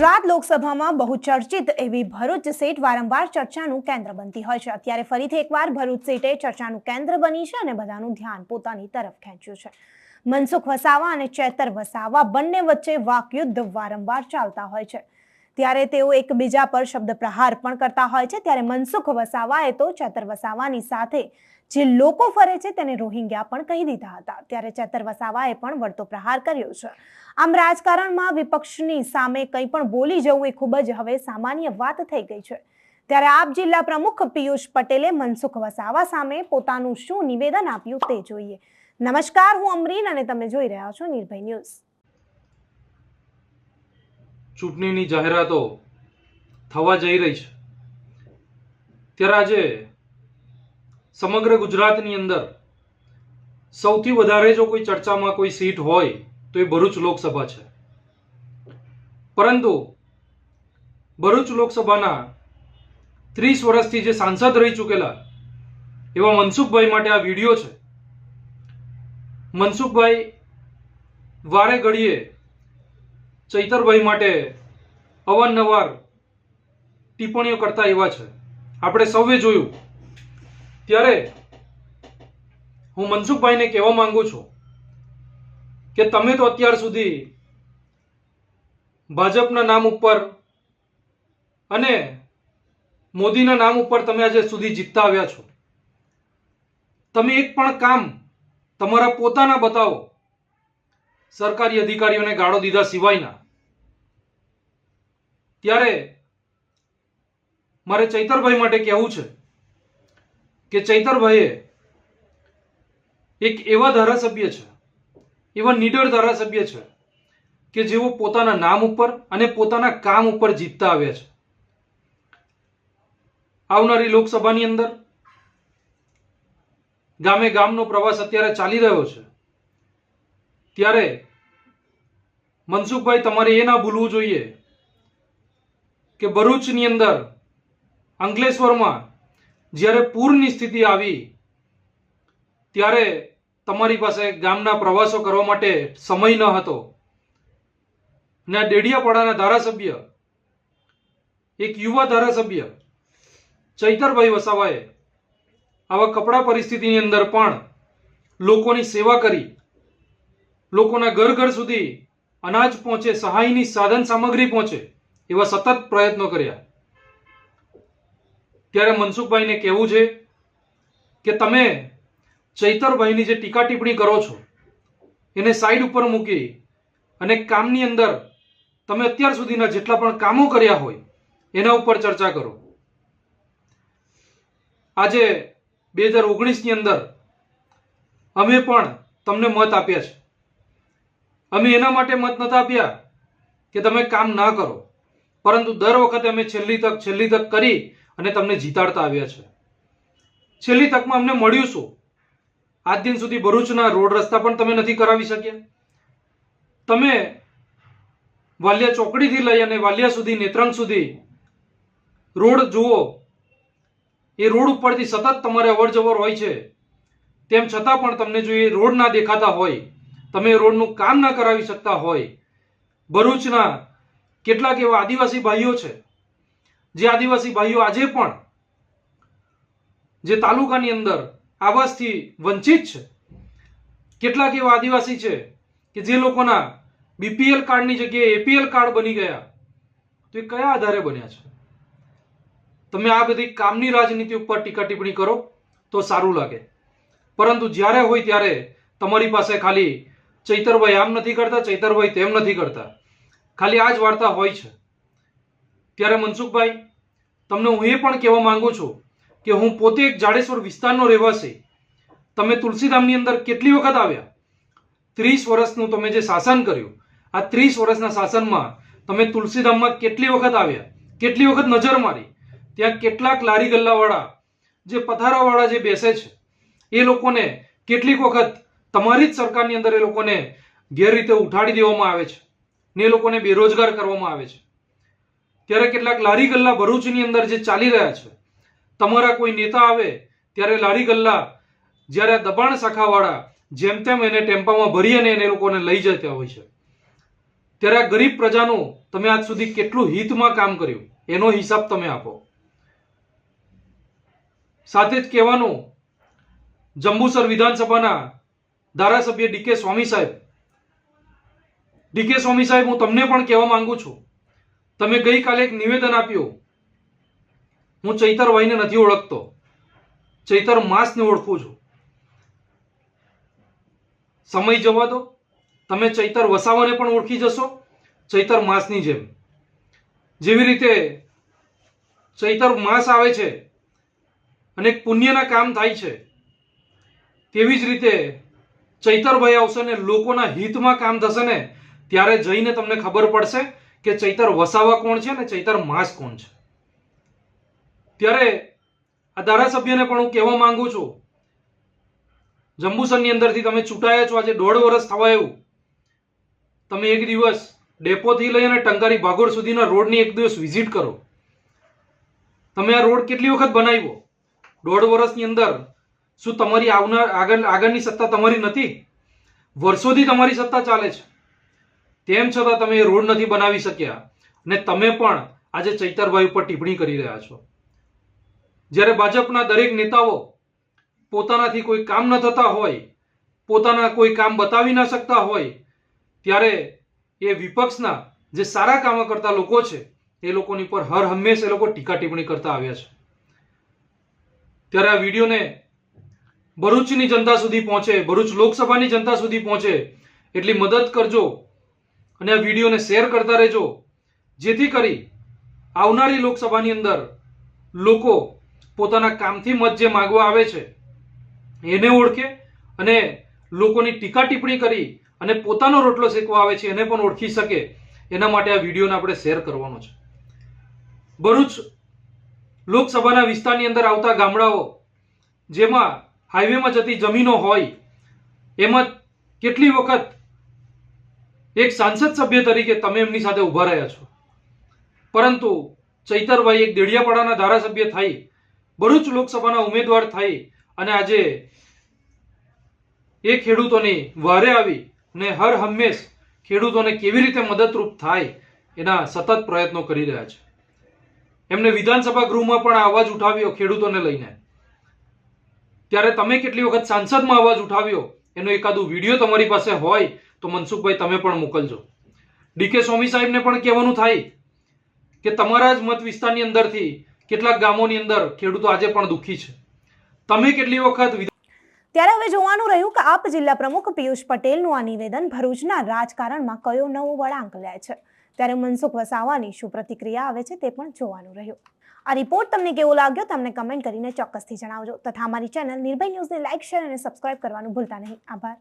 ગુજરાત લોકસભામાં બહુ ચર્ચિત એવી ભરૂચ સીટ વારંવાર ચર્ચાનું કેન્દ્ર બનતી હોય છે. અત્યારે ફરીથી એકવાર ભરૂચ સીટે ચર્ચાનું કેન્દ્ર બની છે અને બધાનું ધ્યાન પોતાની તરફ ખેંચ્યું છે. મનસુખ વસાવા અને ચેતર વસાવા બંને વચ્ચે વાકયુદ્ધ વારંવાર ચાલતા હોય છે. ત્યારે તેઓ એકબીજા પર શબ્દ પ્રહાર પણ કરતા હોય છે. ત્યારે મનસુખ વસાવાએ તો ચેતર વસાવાની સાથે જે લોકો ફરે છે તેને રોહિંગ્યા પણ કહી દીધા હતા. ત્યારે ચેતર વસાવાએ પણ વળતો પ્રહાર કર્યો છે. આમ રાજકારણમાં વિપક્ષની સામે કંઈ પણ બોલી જવું એ ખૂબ જ હવે સામાન્ય વાત થઈ ગઈ છે. ત્યારે આપ જિલ્લા પ્રમુખ પિયુષ પટેલે મનસુખ વસાવા સામે પોતાનું શું નિવેદન આપ્યું તે જોઈએ. નમસ્કાર, હું અમરીન અને તમે જોઈ રહ્યા છો નિર્ભય ન્યૂઝ. ચૂંટણીની જાહેરાતો થવા જઈ રહી છે. ત્યારે આજે સમગ્ર ગુજરાતની અંદર સૌથી વધારે જો કોઈ ચર્ચામાં કોઈ સીટ હોય તો એ ભરૂચ લોકસભા છે. પરંતુ ભરૂચ લોકસભાના ત્રીસ વર્ષથી જે સાંસદ રહી ચૂકેલા એવા મનસુખભાઈ માટે આ વીડિયો છે. મનસુખભાઈ વારે ઘડીએ ચૈતરભાઈ માટે અવારનવાર ટિપ્પણીઓ કરતા એવા છે. આપણે સૌએ જોયું. ત્યારે હું મનસુખભાઈને કહેવા માંગુ છું કે તમે તો અત્યાર સુધી ભાજપના નામ ઉપર અને મોદીના નામ ઉપર તમે આજે સુધી જીતતા આવ્યા છો. તમે એક પણ કામ તમારા પોતાના બતાવો. સરકારી અધિકારીઓને ગાળો દીધા સિવાયના. ત્યારે મારે ચૈતરભાઈ માટે કહેવું છે કે ચૈતરભાઈએ એક એવા ધારાસભ્ય છે, એવા નીડર ધારાસભ્ય છે કે જેઓ પોતાના નામ ઉપર અને પોતાના કામ ઉપર જીતતા આવ્યા છે. આવનારી લોકસભાની અંદર ગામે ગામનો પ્રવાસ અત્યારે ચાલી રહ્યો છે. ત્યારે મનસુખભાઈ, તમારે એ ના ભૂલવું જોઈએ કે ભરૂચની અંદર, અંકલેશ્વરમાં જ્યારે પૂરની સ્થિતિ આવી, ત્યારે તમારી પાસે ગામના પ્રવાસો કરવા માટે સમય ન હતો. ને ડેડિયાપાડાના ધારાસભ્ય, એક યુવા ધારાસભ્ય, ચૈતરભાઈ વસાવાએ આવા કપડા પરિસ્થિતિની અંદર પણ લોકોની સેવા કરી. લોકોના ઘર ઘર સુધી અનાજ પહોંચે, સહાયની સાધન સામગ્રી પહોંચે. એવા સતત પ્રયત્નો કર્યા. ત્યારે મનસુખભાઈને કહેવું છે કે તમે ચૈતરભાઈની જે ટીકા ટિપ્પણી કરો છો, એને સાઈડ ઉપર મૂકી અને કામની અંદર તમે અત્યાર સુધીના જેટલા પણ કામો કર્યા હોય, એના ઉપર ચર્ચા કરો. આજે બે હજાર ઓગણીસની અંદર અમે પણ તમને મત આપ્યા છે. અમે એના માટે મત નતા આપ્યા કે તમે કામ ના કરો. પરંતુ દર વખતે અમે છેલ્લી તક છેલ્લી તક કરી અને તમને જીતાડતા આવ્યા છે. છેલ્લી તકમાં અમને મળ્યું શું? આજ દિન સુધી ભરૂચના રોડ રસ્તા પણ તમે નથી કરાવી શક્યા. તમે વાલિયા ચોકડીથી લઈ અને વાલિયા સુધી, નેત્રંગ સુધી રોડ જુઓ. એ રોડ ઉપરથી સતત તમારે અવર જવર હોય છે. તેમ છતાં પણ તમને જો એ રોડ ના દેખાતા હોય, તમે રોડનું કામ ના કરાવી શકતા હોય, ભરૂચના કેટલાક એવા આદિવાસી ભાઈઓ છે. જે આદિવાસી ભાઈઓ આજે પણ જે તાલુકાની અંદર આવાસથી વંચિત છે. કેટલાક એવા આદિવાસી છે કે જે લોકોના બીપીએલ કાર્ડની જગ્યાએ એપીએલ કાર્ડ બની ગયા. તો એ કયા આધારે બન્યા છે? તમે આ બધી કામની રાજનીતિ ઉપર ટીકા ટિપ્પણી કરો તો સારું લાગે. પરંતુ જ્યારે હોય ત્યારે તમારી પાસે ખાલી ચૈતરભાઈ આમ નથી કરતા, ચૈતરભાઈ તેમ નથી કરતા. ખાલી આ જ વાર્તા હોય છે. ત્યારે મનસુખભાઈ, તમને હું એ પણ કહેવા માંગુ છું કે હું પોતે એક જાડેશ્વર વિસ્તારનો રહેવાસી. તમે તુલસીધામની અંદર કેટલી વખત આવ્યા? ત્રીસ વર્ષનું તમે જે શાસન કર્યું, આ ત્રીસ વર્ષના શાસનમાં તમે તુલસીધામમાં કેટલી વખત આવ્યા? કેટલી વખત નજર મારી? ત્યાં કેટલાક લારી ગલ્લાવાળા, જે પથારાવાળા જે બેસે છે, એ લોકોને કેટલીક વખત તમારી જ સરકારની અંદર એ લોકોને ગેરરીતે ઉઠાડી દેવામાં આવે છે. ને એ લોકોને બેરોજગાર કરવામાં આવે છે. ત્યારે કેટલાક લારી ગલ્લા ભરૂચની અંદર જે ચાલી રહ્યા છે, તમારા કોઈ નેતા આવે ત્યારે લારી ગલ્લા જ્યારે દબાણ શાખાવાળા જેમ તેમ એને ટેમ્પામાં ભરી અને એને લોકોને લઈ જતા હોય છે. ત્યારે ગરીબ પ્રજાનું તમે આજ સુધી કેટલું હિતમાં કામ કર્યું? એનો હિસાબ તમે આપો. સાથે જ કહેવાનું, જંબુસર વિધાનસભાના ધારાસભ્ય ડીકે સ્વામી સાહેબ ડીકે સ્વામી સાહેબ, હું તમને પણ કહેવા માંગુ છું. તમે ગઈકાલે એક નિવેદન આપ્યું. હું ચૈતરભાઈને નથી ઓળખતો. ચૈતર માસને ઓળખું છું. સમય જવા દો. તમે ચૈતર વસાવાને પણ ઓળખી જશો. ચૈતર માસની જેમ. જેવી રીતે ચૈતર માસ આવે છે અને પુણ્યના કામ થાય છે, તેવી જ રીતે ચૈતરભાઈ આવશે ને લોકોના હિતમાં કામ થશે ને ત્યારે જઈને તમને ખબર પડશે કે ચૈતર વસાવા કોણ છે ને ચૈતર માસ કોણ છે. ત્યારે આ ધારાસભ્યને પણ હું કહેવા માંગુ છું, જંબુસરની અંદરથી તમે ચૂંટાયા છો, આજે દોઢ વર્ષ થવા એવું તમે એક દિવસ ડેપોથી લઈ અને ટંકારી ભાગોળ સુધીના રોડની એક દિવસ વિઝિટ કરો. તમે આ રોડ કેટલી વખત બનાવ્યો? દોઢ વર્ષની અંદર શું તમારી આવનાર આગળ આગળની સત્તા તમારી નથી? વર્ષોથી તમારી સત્તા ચાલે છે. તેમ છતાં તમે રોડ નથી બનાવી શક્યા. અને તમે પણ આજે ચૈતરભાઈ ઉપર ટિપ્પણી કરી રહ્યા છો. જ્યારે ભાજપના દરેક નેતાઓ પોતાનાથી કોઈ કામ ન થતા હોય, પોતાના કોઈ કામ બતાવી ન શકતા હોય, ત્યારે એ વિપક્ષના જે સારા કામો કરતા લોકો છે, એ લોકોની પર હર હંમેશ એ લોકો ટીકા ટિપ્પણી કરતા આવ્યા છે. ત્યારે આ વિડીયોને ભરૂચની જનતા સુધી પહોંચે, ભરૂચ લોકસભાની જનતા સુધી પહોંચે, એટલી મદદ કરજો. અને આ વિડીયોને શેર કરતા રહેજો. જેથી કરી આવનારી લોકસભાની અંદર લોકો પોતાના કામથી મત જે માગવા આવે છે, એને ઓળખે અને લોકોની ટીકા ટિપ્પણી કરી અને પોતાનો રોટલો શેકવા આવે છે, એને પણ ઓળખી શકે. એના માટે આ વિડીયોને આપણે શેર કરવાનો છે. ભરૂચ લોકસભાના વિસ્તારની અંદર આવતા ગામડાઓ જેમાં હાઈવેમાં જતી જમીનો હોય, એમાં કેટલી વખત એક સાંસદ સભ્ય તરીકે તમે એમની સાથે ઊભા રહ્યા છો. પરંતુ ચૈતરભાઈ એક દેડિયાપાડાના ધારાસભ્ય થઈ, ભરૂચ લોકસભાના ઉમેદવાર થઈ અને આજે એ ખેડૂતોની વારે આવી ને હર હંમેશ ખેડૂતોને કેવી રીતે મદદરૂપ થાય એના સતત પ્રયત્નો કરી રહ્યા છે. એમને વિધાનસભા ગૃહમાં પણ અવાજ ઉઠાવ્યો ખેડૂતોને લઈને. ત્યારે તમે કેટલી વખત સાંસદમાં અવાજ ઉઠાવ્યો? એનો એકાદું વીડિયો તમારી પાસે હોય તો મનસુખભાઈ, તમે પણ મોકલજો. ડીકે સ્વામી સાહેબને પણ કહેવાનું થાય કે તમારા જ મત વિસ્તારની અંદરથી કેટલાક ગામોની અંદર ખેડૂતો આજે પણ દુઃખી છે. તમે કેટલી વખત ત્યારે હવે જોવાનું રહ્યું કે આપ જિલ્લા પ્રમુખ પિયુષ પટેલનું આ નિવેદન ભરૂચના રાજકારણમાં કયો નવો વળાંક લે છે? ત્યારે મનસુખ વસાવાની શું પ્રતિક્રિયા આવે છે તે પણ જોવાનું રહ્યું. આ રિપોર્ટ તમને કેવો લાગ્યો તમને કમેન્ટ કરીને ચોક્કસથી જણાવજો. તથા અમારી ચેનલ નિર્ભય ન્યૂઝને લાઇક, શેર અને સબસ્ક્રાઇબ કરવાનું ભૂલતા નહીં. આભાર.